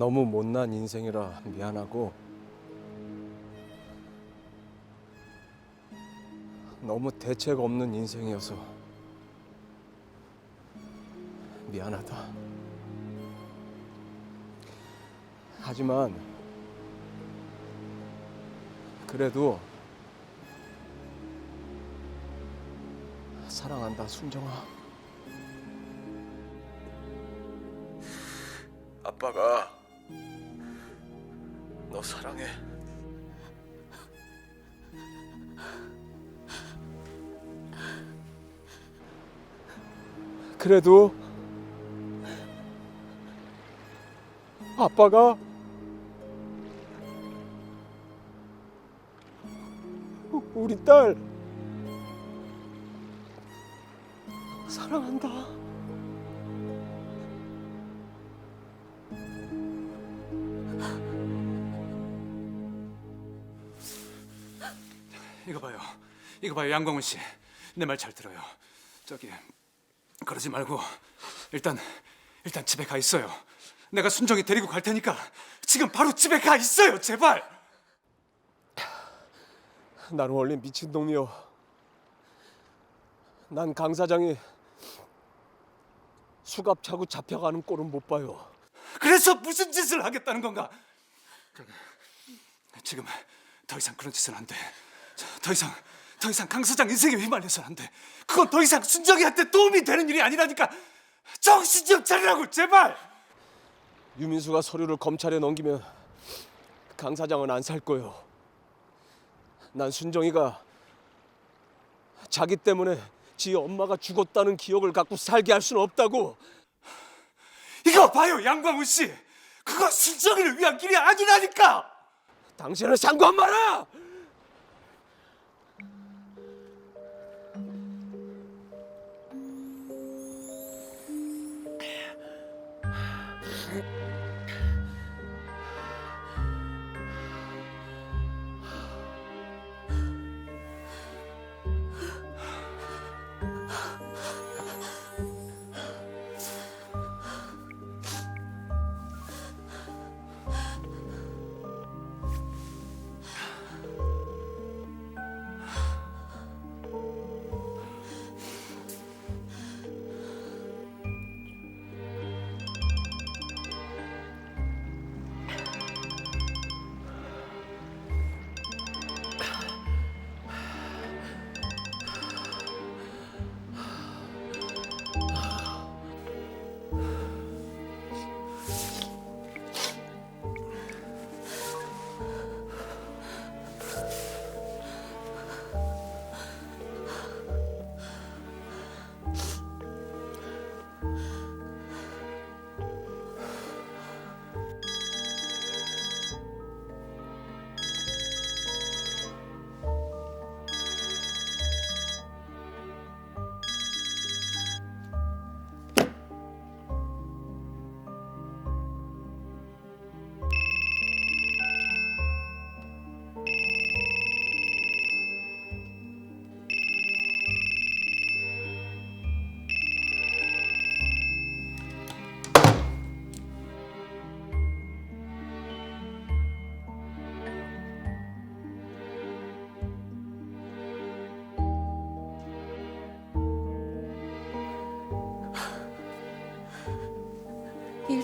너무 못난 인생이라 미안하고 너무 대책 없는 인생이어서 미안하다. 하지만 그래도 사랑한다 순정아. 아빠가 너 사랑해. 그래도 아빠가 우리 딸 사랑한다. 이거 봐요. 이거 봐요, 양광훈 씨. 내 말 잘 들어요. 저기 그러지 말고 일단 일단 집에 가 있어요. 내가 순정이 데리고 갈 테니까 지금 바로 집에 가 있어요, 제발. 나는 원래 미친 놈이요. 난 강 사장이 수갑 차고 잡혀가는 꼴은 못 봐요. 그래서 무슨 짓을 하겠다는 건가? 지금 더 이상 그런 짓은 안 돼. 자, 더 이상 더 이상 강 사장 인생에 휘말려서는 안 돼. 그건 더 이상 순정이한테 도움이 되는 일이 아니라니까. 정신 좀 차리라고 제발. 유민수가 서류를 검찰에 넘기면 강 사장은 안 살 거요. 난 순정이가 자기 때문에 지 엄마가 죽었다는 기억을 갖고 살게 할 수는 없다고. 이거 봐요, 양광훈 씨. 그건 순정이를 위한 길이 아니라니까. 당신은 상관 마라.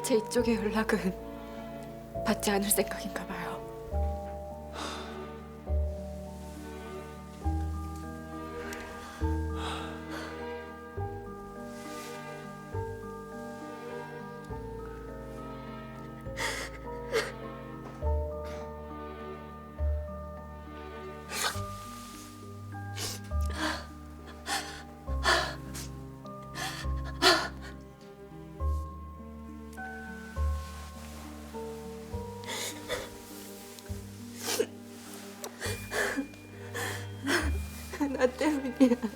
일체 이쪽의 연락은 받지 않을 생각인가 봐요. Yeah.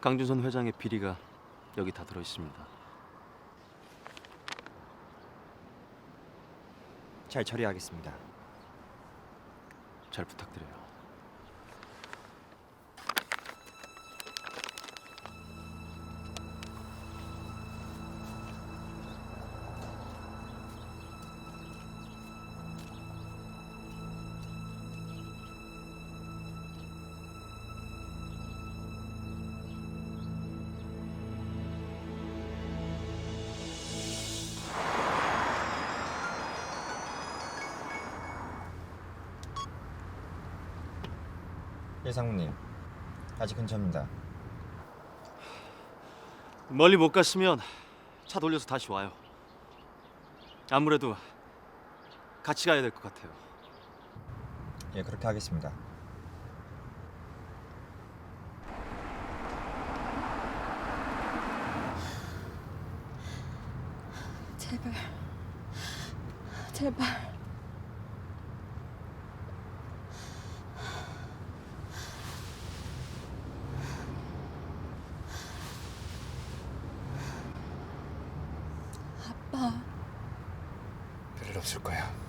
강준선 회장의 비리가 여기 다 들어 있습니다. 잘 처리하겠습니다. 잘 부탁드려요. 예 상무님 아직 근처입니다. 멀리 못 갔으면 차 돌려서 다시 와요. 아무래도 같이 가야 될 것 같아요. 예 그렇게 하겠습니다. 제발. 제발. 아빠. 별일 없을 거야.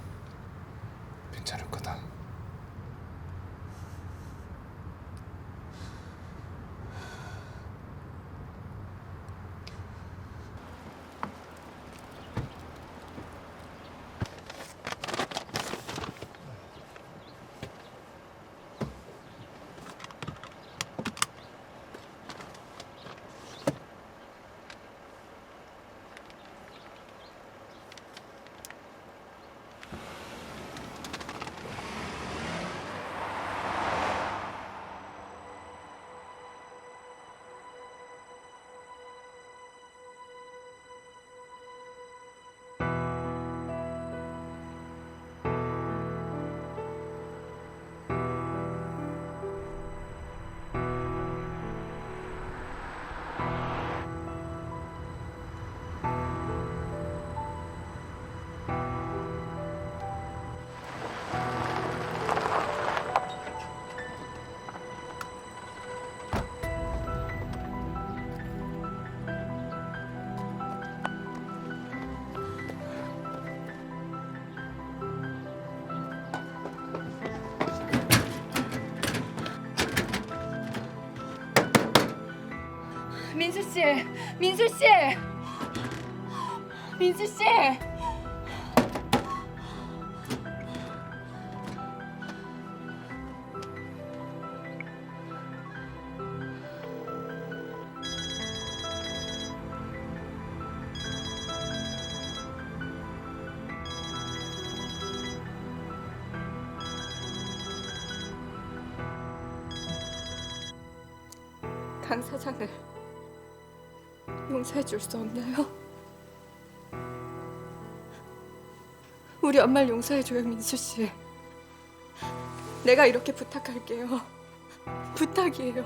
민수 씨, 민수 씨, 민수 씨. 강 사장을 용서해 줄 수 없나요? 우리 엄마를 용서해 줘요, 민수 씨. 내가 이렇게 부탁할게요. 부탁이에요.